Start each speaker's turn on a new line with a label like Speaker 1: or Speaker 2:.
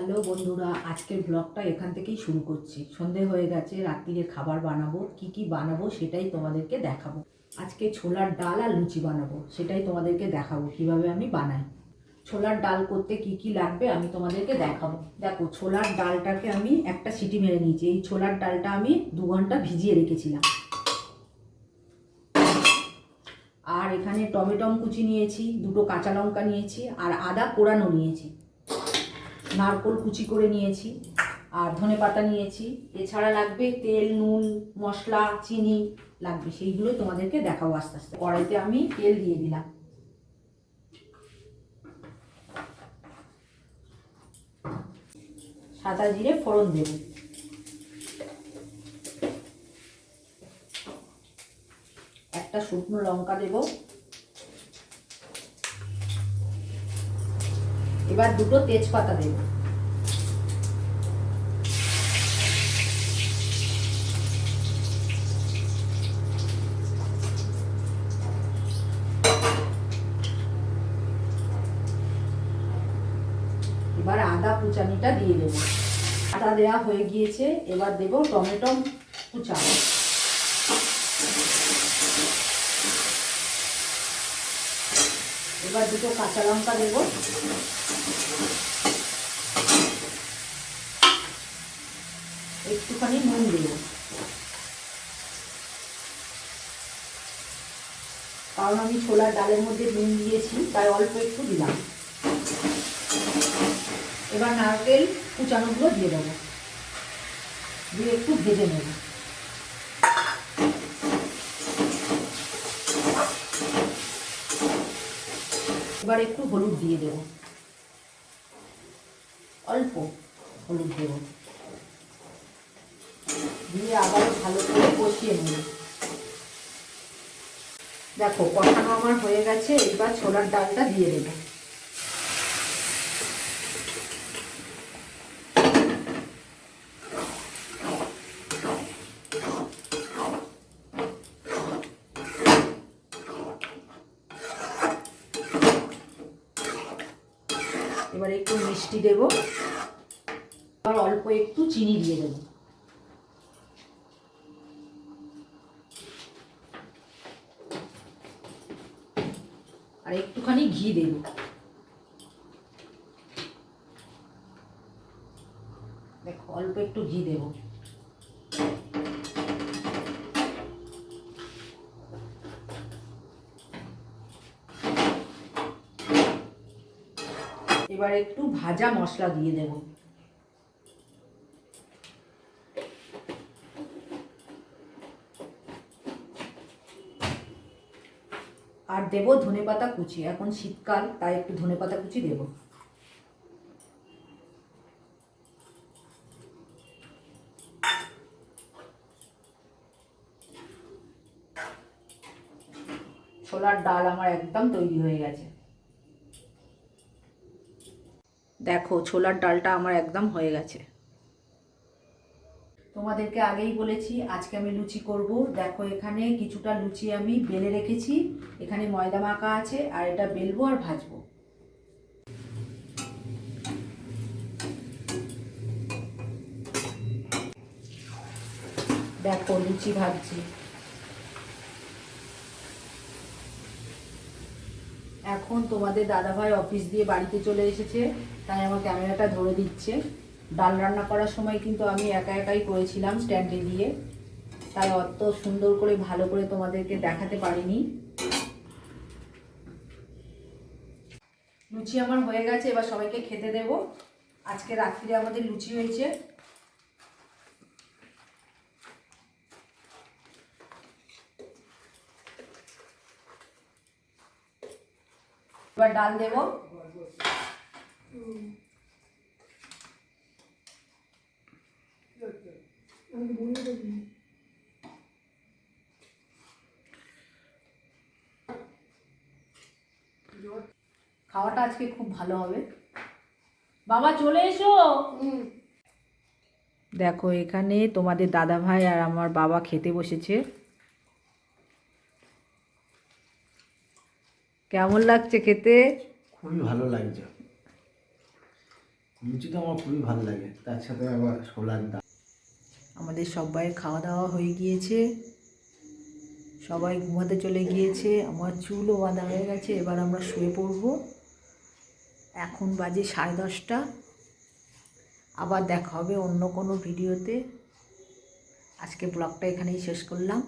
Speaker 1: Hello বন্ধুরা, আজকের ব্লগটা এখান থেকেই শুরু করছি। সন্ধে হয়ে গেছে, রাত্রিরে খাবার বানাবো, কি কি বানাবো সেটাই তোমাদেরকে দেখাবো। আজকে ছোলার ডাল আর লুচি বানাবো, সেটাই তোমাদেরকে দেখাবো, কীভাবে আমি বানাই। ছোলার ডাল করতে কি কি লাগবে আমি তোমাদেরকে দেখাবো। দেখো, ছোলার ডালটাকে আমি একটা সিটি মেরে নিয়েছি। এই ছোলার ডালটা আমি দু ঘণ্টা ভিজিয়ে রেখেছিলাম। আর এখানে টমেটম কুচি নিয়েছি, দুটো কাঁচা লঙ্কা নিয়েছি, আর আদা কোড়ানো নিয়েছি। নারকোল কুচি করে নিয়েছি আর ধনে পাতা নিয়েছি। এছাড়া লাগবে তেল, নুন, মশলা, চিনি লাগবে। সেইগুলোই তোমাদেরকে দেখাবো আস্তে আস্তে। কড়াইতে আমি তেল দিয়ে দিলাম। সাদা জিরে ফোড়ন দেব। একটা শুকনো লঙ্কা দেব। এবার দুটো তেজপাতা দেব। এবার আদা কুচানিটা দিয়ে দেব। আদা দেওয়া হয়ে গিয়েছে, এবার দেব টমেটো কুচানো। এবার দুটো কাঁচা লঙ্কা দেব। একটুখানি নুন দেব। কারণ আমি ছোলার ডালের মধ্যে নুন দিয়েছি, তাই অল্প একটু দিলাম। এবার নারকেল কুচানোগুলো দিয়ে দেবো। দিয়ে একটু ভেজে নেব। এবার একটু হলুদ দিয়ে দেব। অল্প হলুদ দেব। দিয়ে আবার ভালো করে কষিয়ে নেব। দেখো, কষানো আমার হয়ে গেছে, এবার ছোলার ডালটা দিয়ে দেবো। এবার একটু মিষ্টি দেব। আর অল্প একটু চিনি দিয়ে দেব। আর একটুখানি ঘি দেব। দেখো, অল্প একটু ঘি দেব। এবার একটু ভাজা মশলা দিয়ে দেব। আর দেব ধনেপাতা কুচি, এখন শীতকাল, তাই একটু ধনেপাতা কুচি দেব। ছোলার ডাল আমার একদম তৈরি হয়ে গেছে। দেখো, ছোলার ডালটা আমার একদম হয়ে গেছে। তোমাদেরকে আগেই বলেছি, আজকে আমি লুচি করব। দেখো, এখানে কিছুটা লুচি আমি বেলে রেখেছি। এখানে ময়দা মাখা আছে, আর এটা বেলবো আর ভাজবো। দেখো, লুচি ভাজছি। এখন তোমাদের দাদাভাই অফিস দিয়ে বাড়িতে চলে এসেছে, তাই আমার ক্যামেরাটা ধরে দিচ্ছে। ডাল রান্না করার সময় কিন্তু আমি একা একাই করেছিলাম স্ট্যান্ডে দিয়ে। তাই অত সুন্দর করে, ভালো করে তোমাদেরকে দেখাতে পারিনি। লুচি আমার হয়ে গেছে, এবার সবাইকে খেতে দেব। আজকে রাত্রিরে আমাদের লুচি হয়েছে। এবার ডাল দেবো। খাওয়াটা আজকে খুব ভালো হবে। বাবা, চলে এসো। দেখো, এখানে তোমাদের দাদা ভাই আর আমার বাবা খেতে বসেছে। কেমন লাগছে খেতে?
Speaker 2: খুবই ভালো লাগছে। লুচি তো আমার খুবই ভালো লাগে তার সাথে আবার ছোলার ডাল।
Speaker 1: আমাদের সবাই খাওয়া দাওয়া হয়ে গিয়েছে। সবাই ঘুমাতে চলে গিয়েছে। আমার চুলও বাঁধা হয়ে গেছে এবার আমরা শুয়ে পড়ব। এখন বাজে সাড়ে দশটা। আবার দেখা হবে অন্য কোনো ভিডিওতে। আজকে ব্লগটা এখানেই শেষ করলাম।